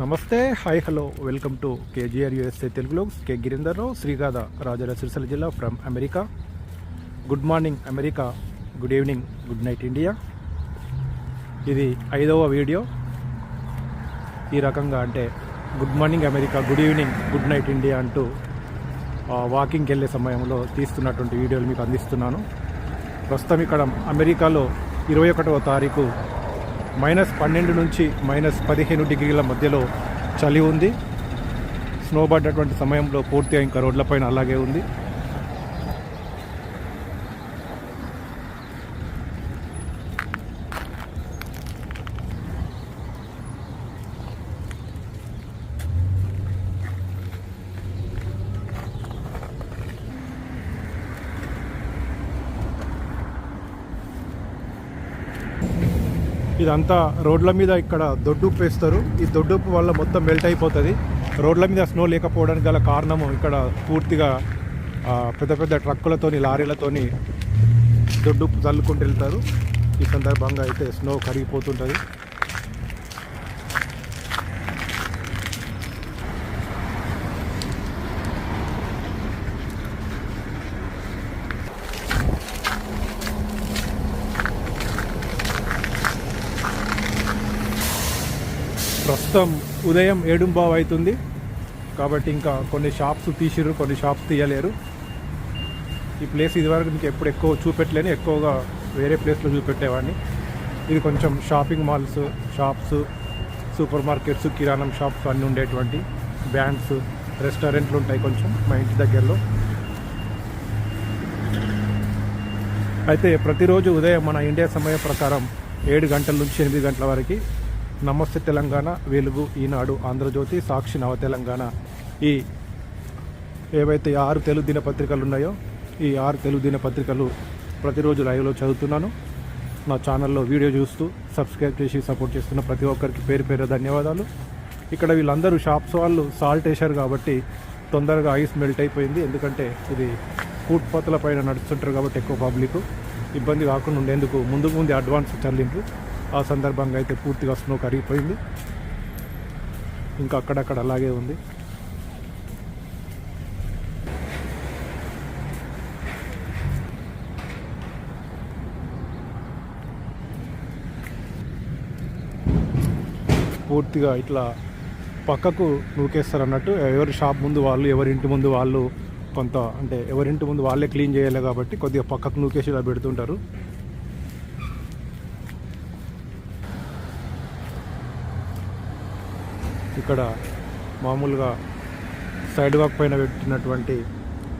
నమస్తే hi hello welcome to KGR USA తెలుగులో K Girindarrao శ్రీగాధ రాజాల సిరిసిల్ల జిల్లా from America. Good morning America. Good evening good night India. ఇది ఐదవ వీడియో. ఈ రకంగా అంటే good morning America. Good evening good night India అంటూ వాకింగ్కి వెళ్ళే సమయంలో తీస్తున్నటువంటి వీడియోలు మీకు అందిస్తున్నాను. ప్రస్తుతం ఇక్కడ అమెరికాలో ఇరవై ఒకటవ తారీఖు మైనస్ పన్నెండు నుంచి మైనస్ పదిహేను డిగ్రీల మధ్యలో చలి ఉంది. స్నో పడ్డటువంటి సమయంలో పూర్తిగా ఇంకా రోడ్లపైన అలాగే ఉంది. ఇదంతా రోడ్ల మీద ఇక్కడ దొడ్డుప్పు వేస్తారు ఈ దొడ్డుప్పు వల్ల మొత్తం మెల్ట్ అయిపోతుంది. రోడ్ల మీద స్నో లేకపోవడానికి గల కారణము ఇక్కడ పూర్తిగా పెద్ద పెద్ద ట్రక్కులతోని లారీలతోని దొడ్డుప్పు చల్లుకుంటూ వెళ్తారు. ఈ సందర్భంగా అయితే స్నో కరిగిపోతుంటుంది. ప్రస్తుతం ఉదయం ఏడుంబావు అవుతుంది కాబట్టి ఇంకా కొన్ని షాప్స్ తీసిర్రు కొన్ని షాప్స్ తీయలేరు. ఈ ప్లేస్ ఇదివరకు మీకు ఎప్పుడు ఎక్కువ చూపెట్టలేని ఎక్కువగా వేరే ప్లేస్లో చూపెట్టేవాడిని. ఇది కొంచెం shopping malls shops super markets కిరాణం షాప్స్ అన్నీ ఉండేటువంటి బ్యాంక్స్ రెస్టారెంట్లు ఉంటాయి కొంచెం మా ఇంటి దగ్గరలో. అయితే ప్రతిరోజు ఉదయం మన ఇండియా సమయం ప్రకారం ఏడు గంటల నుంచి ఎనిమిది గంటల వరకు నమస్తే తెలంగాణ వెలుగు ఈనాడు ఆంధ్రజ్యోతి సాక్షి నవ తెలంగాణ. ఈ ఏవైతే ఆరు తెలుగు దినపత్రికలు ఉన్నాయో ఈ ఆరు తెలుగు దినపత్రికలు ప్రతిరోజు లైవ్లో చదువుతున్నాను. నా ఛానల్లో వీడియో చూస్తూ సబ్స్క్రైబ్ చేసి సపోర్ట్ చేస్తున్న ప్రతి ఒక్కరికి పేరు పేరు ధన్యవాదాలు. ఇక్కడ వీళ్ళందరూ షాప్స్ వాళ్ళు సాల్ట్ వేశారు కాబట్టి తొందరగా ఐస్ మెల్ట్ అయిపోయింది. ఎందుకంటే ఇది ఫుట్పాత్ల పైన నడుస్తుంటారు కాబట్టి ఎక్కువ పబ్లిక్. ఇబ్బంది కాకుండా ఉండేందుకు ముందు ముందు అడ్వాన్స్ చల్లిండ్రు. ఆ సందర్భంగా అయితే పూర్తిగా స్నో కరిగిపోయింది ఇంకా అక్కడక్కడ అలాగే ఉంది. పూర్తిగా ఇట్లా పక్కకు నూకేస్తారు అన్నట్టు ఎవరి షాప్ ముందు వాళ్ళు ఎవరి ఇంటి ముందు వాళ్ళు కొంత అంటే ఎవరింటి ముందు వాళ్ళే క్లీన్ చేయాలి కాబట్టి కొద్దిగా పక్కకు నూకేసి ఇలా పెడుతుంటారు. ఇక్కడ మామూలుగా సైడ్ వాక్ పైన పెట్టినటువంటి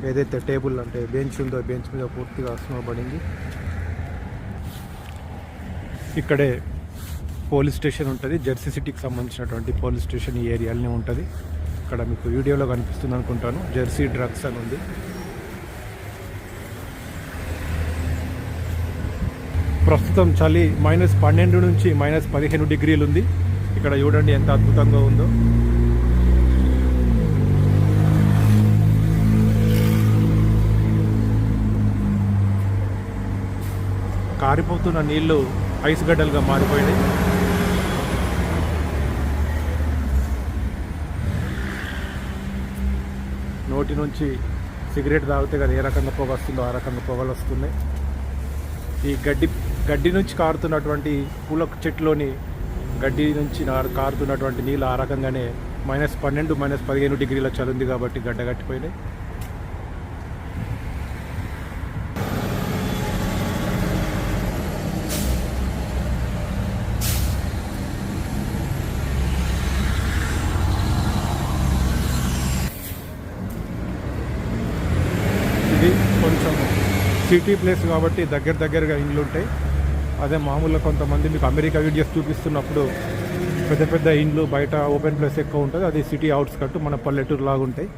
ఏదైతే టేబుల్ అంటే బెంచ్ ఉందో బెంచ్ మీద పూర్తిగా స్నో పడింది. ఇక్కడే పోలీస్ స్టేషన్ ఉంటుంది. జెర్సీ సిటీకి సంబంధించినటువంటి పోలీస్ స్టేషన్ ఈ ఏరియాలోనే ఉంటుంది. ఇక్కడ మీకు వీడియోలో కనిపిస్తుంది అనుకుంటాను. జెర్సీ డ్రగ్స్ అని ఉంది. ప్రస్తుతం చలి మైనస్ పన్నెండు నుంచి మైనస్ పదిహేను డిగ్రీలు ఉంది. ఇక్కడ చూడండి ఎంత అద్భుతంగా ఉందో. కారిపోతున్న నీళ్ళు ఐస్ గడ్డలుగా మారిపోయినాయి. నోటి నుంచి సిగరెట్ తాగితే కదా ఏ రకంగా పొగ వస్తుందో ఆ రకంగా పొగలు వస్తున్నాయి. ఈ గడ్డి గడ్డి నుంచి కారుతున్నటువంటి పూల చెట్టులోని గడ్డి నుంచి కారుతున్నటువంటి నీళ్ళు ఆ రకంగానే మైనస్ పన్నెండు మైనస్ పదిహేను డిగ్రీల చలుంది కాబట్టి గడ్డ కట్టిపోయినాయి. ఇది కొంచెం సిటీ ప్లేస్ కాబట్టి దగ్గర దగ్గరగా ఇండ్లు ఉంటాయి అదే మామూలుగా కొంతమంది మీకు అమెరికా వీడియోస్ చూపిస్తున్నప్పుడు పెద్ద పెద్ద ఇండ్లు బయట ఓపెన్ ప్లేస్ ఎక్కువ ఉంటుంది. అది సిటీ అవుట్స్కట్ మన పల్లెటూరు లాగా ఉంటాయి.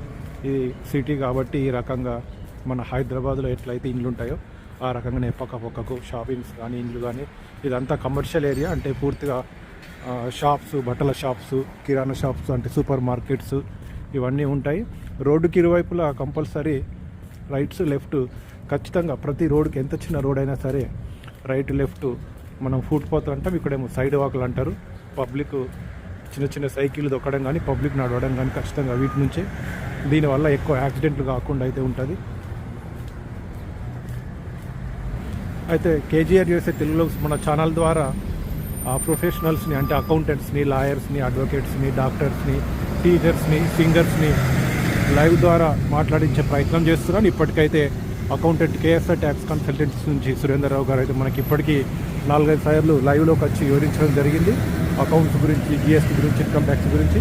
ఇది సిటీ కాబట్టి ఈ రకంగా మన హైదరాబాద్లో ఎట్లయితే ఇండ్లు ఉంటాయో ఆ రకంగానే పక్క పక్కకు షాపింగ్స్ కానీ ఇండ్లు కానీ ఇదంతా కమర్షియల్ ఏరియా. అంటే పూర్తిగా షాప్స్ బట్టల షాప్స్ కిరాణా షాప్స్ అంటే సూపర్ మార్కెట్స్ ఇవన్నీ ఉంటాయి. రోడ్డుకి ఇరువైపులా కంపల్సరీ రైట్స్ లెఫ్ట్ ఖచ్చితంగా ప్రతి రోడ్డుకి ఎంత చిన్న రోడ్ అయినా సరే రైట్ లెఫ్ట్ మనం ఫుట్ పాత్ అంటాం ఇక్కడేమో సైడ్ వాకులు అంటారు. పబ్లిక్ చిన్న చిన్న సైకిల్ దొక్కడం కానీ పబ్లిక్ నడవడం కానీ ఖచ్చితంగా వీటి నుంచే. దీనివల్ల ఎక్కువ యాక్సిడెంట్లు కాకుండా అయితే ఉంటుంది. అయితే కేజీఆర్ చేసే తెలుగులో మన ఛానల్ ద్వారా ఆ ప్రొఫెషనల్స్ని అంటే అకౌంటెంట్స్ని లాయర్స్ని అడ్వకేట్స్ని డాక్టర్స్ని టీచర్స్ని సింగర్స్ని లైవ్ ద్వారా మాట్లాడించే ప్రయత్నం చేస్తున్నాను. ఇప్పటికైతే అకౌంటెంట్ కేఎస్ఆర్ ట్యాక్స్ కన్సల్టెంట్స్ నుంచి సురేంద్రరావు గారు అయితే మనకి ఇప్పటికీ నాలుగైదు సార్లు లైవ్లోకి వచ్చి వివరించడం జరిగింది. అకౌంట్స్ గురించి జిఎస్టీ గురించి ఇన్కమ్ ట్యాక్స్ గురించి.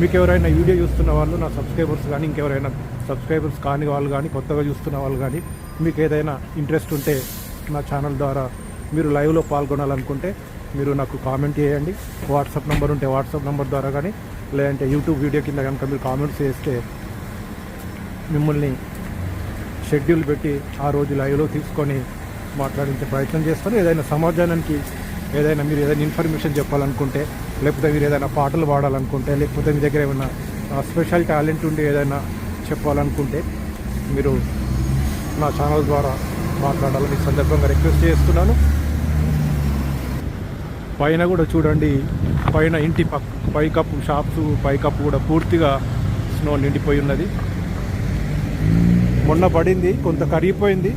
మీకు ఎవరైనా వీడియో చూస్తున్న వాళ్ళు నా సబ్స్క్రైబర్స్ కానీ ఇంకెవరైనా సబ్స్క్రైబర్స్ కాని వాళ్ళు కానీ కొత్తగా చూస్తున్న వాళ్ళు కానీ మీకు ఏదైనా ఇంట్రెస్ట్ ఉంటే నా ఛానల్ ద్వారా మీరు లైవ్లో పాల్గొనాలనుకుంటే మీరు నాకు కామెంట్ చేయండి. వాట్సాప్ నెంబర్ ఉంటే వాట్సాప్ నెంబర్ ద్వారా కానీ లేదంటే యూట్యూబ్ వీడియో కింద కనుక మీరు కామెంట్స్ చేస్తే మిమ్మల్ని షెడ్యూల్ పెట్టి ఆ రోజు లైవ్లో తీసుకొని మాట్లాడించే ప్రయత్నం చేస్తాను ఏదైనా సమాజానికి ఏదైనా మీరు ఏదైనా ఇన్ఫర్మేషన్ చెప్పాలనుకుంటే లేకపోతే మీరు ఏదైనా పాటలు పాడాలనుకుంటే లేకపోతే మీ దగ్గర ఏమైనా స్పెషల్ టాలెంట్ ఉండి ఏదైనా చెప్పాలనుకుంటే మీరు నా ఛానల్ ద్వారా మాట్లాడాలని సందర్భంగా రిక్వెస్ట్ చేస్తున్నాను. పైన కూడా చూడండి పైన ఇంటి పక్ పైకప్పు షాప్స్ పైకప్పు కూడా పూర్తిగా స్నో నిండిపోయి ఉన్నది. మొన్న పడింది కొంత కరిగిపోయింది.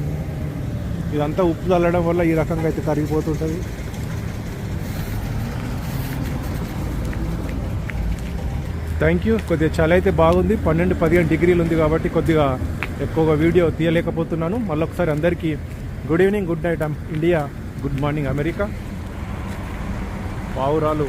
ఇదంతా ఉప్పు చల్లడం వల్ల ఈ రకంగా అయితే కరిగిపోతుంటుంది. థ్యాంక్ యూ కొద్దిగా చలి అయితే బాగుంది. పన్నెండు పదిహేను డిగ్రీలు ఉంది కాబట్టి కొద్దిగా ఎక్కువగా వీడియో తీయలేకపోతున్నాను. మళ్ళొకసారి అందరికీ good evening good night India good morning America. పావురాలు.